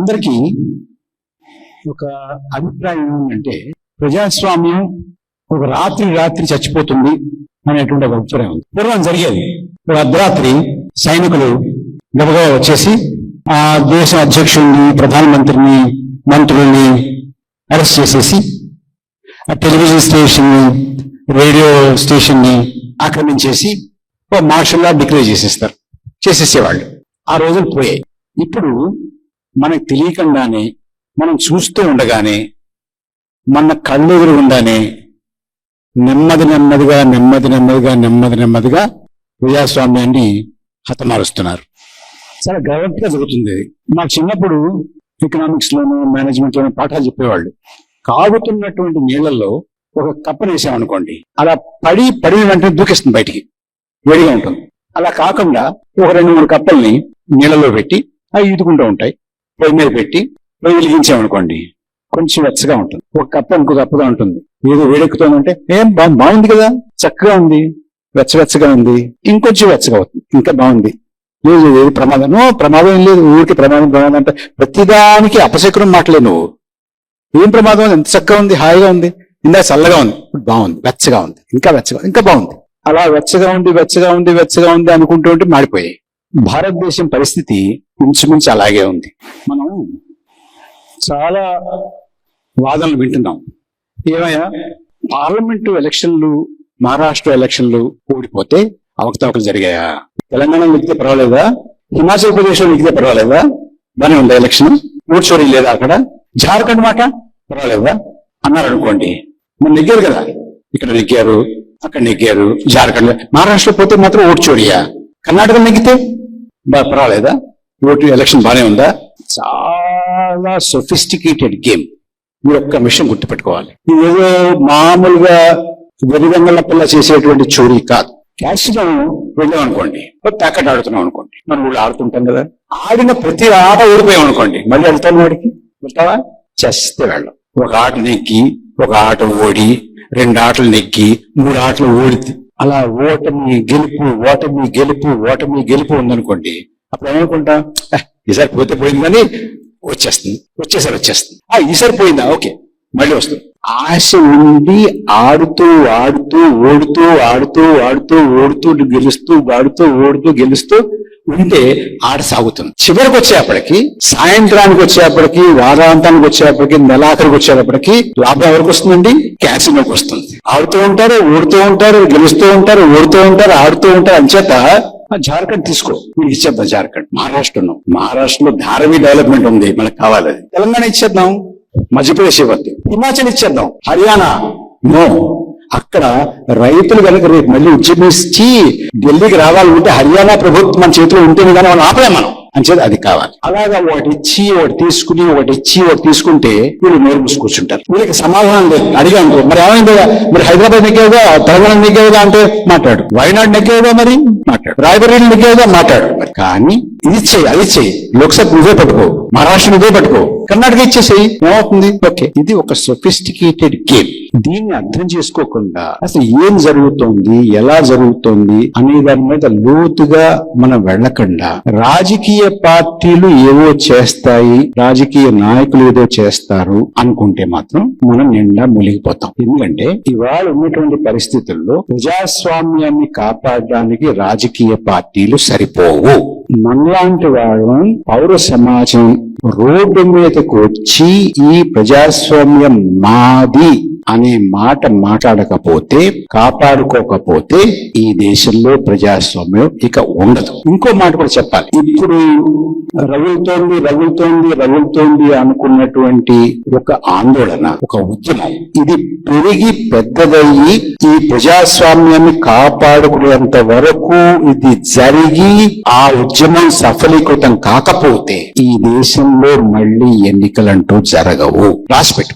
అందరికీ ఒక అభిప్రాయం ఏంటంటే ప్రజాస్వామ్యం ఒక రాత్రి రాత్రి చచ్చిపోతుంది అనేటువంటి ఒక అభిప్రాయం ఉంది. పూర్వం జరిగేది. ఒక అర్ధరాత్రి సైనికులు గబగబా వచ్చేసి ఆ దేశ అధ్యక్షుడిని ప్రధానమంత్రిని మంత్రుల్ని అరెస్ట్ చేసేసి ఆ టెలివిజన్ స్టేషన్ రేడియో స్టేషన్ని ఆక్రమించేసి ఓ మార్షల్లా డిక్లేర్ చేసేస్తారు. చేసేసేవాళ్ళు. ఆ రోజులు పోయాయి. ఇప్పుడు మనకు తెలియకుండానే మనం చూస్తూ ఉండగానే మన కళ్ళు ఎదురుగుండానే నెమ్మది నెమ్మదిగా నెమ్మది నెమ్మదిగా నెమ్మది నెమ్మదిగా ప్రజాస్వామ్యాన్ని హతమారుస్తున్నారు. చాలా గర్వంగా జరుగుతుంది. మా చిన్నప్పుడు ఎకనామిక్స్ లోను మేనేజ్మెంట్ లోను పాఠాలు చెప్పేవాళ్ళు. కాగుతున్నటువంటి నీళ్ళలో ఒక కప్పను వేసామనుకోండి అలా పడి పడిన వెంటనే దూకేస్తుంది బయటికి. వేడిగా ఉంటుంది. అలా కాకుండా ఒక రెండు మూడు కప్పల్ని నీళ్ళలో పెట్టి అవి ఈదుకుంటూ ఉంటాయి. పొయ్యి మీద పెట్టి పొయ్యి వెలిగించామనుకోండి కొంచెం వెచ్చగా ఉంటుంది. ఒక కప్ప ఇంకో కప్పగా ఉంటుంది. ఏదో వేడెక్కుతోందంటే ఏం బాగుంది కదా చక్కగా ఉంది వెచ్చవెచ్చగా ఉంది ఇంకొంచెం వెచ్చగా అవుతుంది ఇంకా బాగుంది. లేదు ఏది ప్రమాదం. నో ప్రమాదం ఏం లేదు ఊరికి ప్రమాదం ప్రమాదం అంటే ప్రతిదానికి అపశకునం మాటలే నువ్వు. ఏం ప్రమాదం? ఎంత చక్కగా ఉంది హాయిగా ఉంది ఇందా చల్లగా ఉంది. ఇప్పుడు బాగుంది వెచ్చగా ఉంది ఇంకా వెచ్చగా ఇంకా బాగుంది. అలా వెచ్చగా ఉంది వెచ్చగా ఉంది వెచ్చగా ఉంది అనుకుంటూ ఉంటే మాడిపోయాయి. భారతదేశం పరిస్థితి ఇంచుమించు అలాగే ఉంది. మనం చాలా వాదనలు వింటున్నాం. ఏమయ్యా? పార్లమెంటు ఎలక్షన్లు మహారాష్ట్ర ఎలక్షన్లు ఓడిపోతే అవకతవకలు జరిగాయా? తెలంగాణ ఎక్కితే పర్వాలేదా? హిమాచల్ ప్రదేశ్లో నెగ్గితే పర్వాలేదా? బానే ఉందా ఎలక్షన్? ఓటు చోరీ లేదా అక్కడ? జార్ఖండ్ మాట? పర్వాలేదా? అన్నారు అనుకోండి. మరి నెగ్గారు కదా. ఇక్కడ నెగ్గారు అక్కడ నెగ్గారు జార్ఖండ్ మహారాష్ట్ర పోతే మాత్రం ఓటు చోరీయా కర్ణాటక నెగ్గితే? పర్వాలేదా? ఓటు ఎలక్షన్ బాగానే ఉందా? చాలా సొఫిస్టికేటెడ్ గేమ్ మీరు ఒక్క విషయం గుర్తుపెట్టుకోవాలి. ఇది ఏదో మామూలుగా వెలిగంగల పిల్ల చేసేటువంటి చోరీ కాదు. క్యాసినో వెళ్ళాం అనుకోండి ప్యాకెట్ ఆడుతున్నాం అనుకోండి. మనం ఊళ్ళో ఆడుతుంటాం కదా. ఆడిన ప్రతి ఆట ఓడిపోయాం అనుకోండి. మళ్ళీ వెళ్తాను వాడికి? వెళ్తావా? చేస్తే వెళ్ళాం. ఒక ఆట నెగ్గి ఒక ఆట ఓడి రెండు ఆటలు నెగ్గి మూడు ఆటలు ఓడి అలా ఓటమి గెలుపు ఓటమి గెలుపు ఓటమి గెలుపు ఉందనుకోండి అప్పుడు ఏమనుకుంటా? ఈసారి పోతే పోయిందని వచ్చేస్తుంది వచ్చేసారి వచ్చేస్తుంది. ఆ ఈసారి పోయిందా? ఓకే. మళ్ళీ వస్తుంది. ఆశ ఉండి ఆడుతూ ఆడుతూ ఓడుతూ ఆడుతూ ఆడుతూ ఓడుతూ గెలుస్తూ ఆడుతూ ఓడుతూ గెలుస్తూ ఉంటే ఆట సాగుతుంది. చివరికి వచ్చేప్పటికి సాయంత్రానికి వచ్చేప్పటికి వారాంతానికి వచ్చేప్పటికి నెలాఖరికి వచ్చేటప్పటికి లాభం ఎవరికి వస్తుందండి? క్యాసినోకి వస్తుంది. ఆడుతూ ఉంటారు ఓడుతూ ఉంటారు గెలుస్తూ ఉంటారు ఓడుతూ ఉంటారు ఆడుతూ ఉంటారు. అంచేత జార్ఖండ్ తీసుకో. మీకు ఇచ్చేద్దాం జార్ఖండ్. మహారాష్ట్రను. మహారాష్ట్రలో ధారవీ డెవలప్మెంట్ ఉంది. మనకు కావాలి తెలంగాణ ఇచ్చేద్దాం. మధ్యప్రదేశ్ ఇవ్వద్దు. హిమాచల్ ఇచ్చేద్దాం హర్యానా. నో. అక్కడ రైతులు కనుక రేపు మళ్ళీ ఉద్యమించి ఢిల్లీకి రావాలంటే హర్యానా ప్రభుత్వం మన చేతిలో ఉంటుంది కానీ వాళ్ళు ఆపలేం మనం. అంచేది అది కావాలి. అలాగా ఒకటి ఇచ్చి ఒకటి తీసుకుని ఒకటి ఇచ్చి ఒకటి తీసుకుంటే వీళ్ళు నోరు మూసి కూర్చుంటారు. వీళ్ళకి సమాధానం లేదు. అడిగాను మరి ఏమైంది మరి హైదరాబాద్ నెక్కేదా తెలంగాణ నెక్కేదా అంటే మాట్లాడు. వైనాడు నెక్కేదా మరి? మాట్లాడు. రాయబరేలి నెక్కేదా మాట్లాడు. మరి కానీ ఇది చేయి అది చేయి లోక్సభ నువ్వే పట్టుకో మహారాష్ట్ర నువ్వే పట్టుకో. కర్ణాటక ఇచ్చేసేయి ఏమవుతుంది? ఓకే. ఇది ఒక సొఫిస్టికేటెడ్ గేమ్ దీన్ని అర్థం చేసుకోకుండా అసలు ఏం జరుగుతోంది ఎలా జరుగుతోంది అనే దాని మీద లోతుగా మనం వెళ్ళకుండా రాజకీయ పార్టీలు ఏవో చేస్తాయి రాజకీయ నాయకులు ఏదో చేస్తారు అనుకుంటే మాత్రం మనం నిండా మునిగిపోతాం. ఎందుకంటే ఇవాళ ఉన్నటువంటి పరిస్థితుల్లో ప్రజాస్వామ్యాన్ని కాపాడడానికి రాజకీయ పార్టీలు సరిపోవు. మనలాంటి వాళ్ళని పౌర సమాజం రోడ్డు మీదకు వచ్చి ఈ ప్రజాస్వామ్యం మాది అనే మాట మాట్లాడకపోతే కాపాడుకోకపోతే ఈ దేశంలో ప్రజాస్వామ్యం ఇక ఉండదు. ఇంకో మాట కూడా చెప్పాలి. ఇప్పుడు రగులుతోంది రగులుతోంది రగులుతోంది అనుకున్నటువంటి ఒక ఆందోళన ఒక ఉద్యమం. ఇది పెరిగి పెద్దదయ్యి ఈ ప్రజాస్వామ్యాన్ని కాపాడుకునేంత వరకు ఇది జరిగి ఆ ఉద్యమం సఫలీకృతం కాకపోతే ఈ దేశం దేశంలో మళ్ళీ ఎన్నికలంటూ జరగవు. రాసిపెట్టు.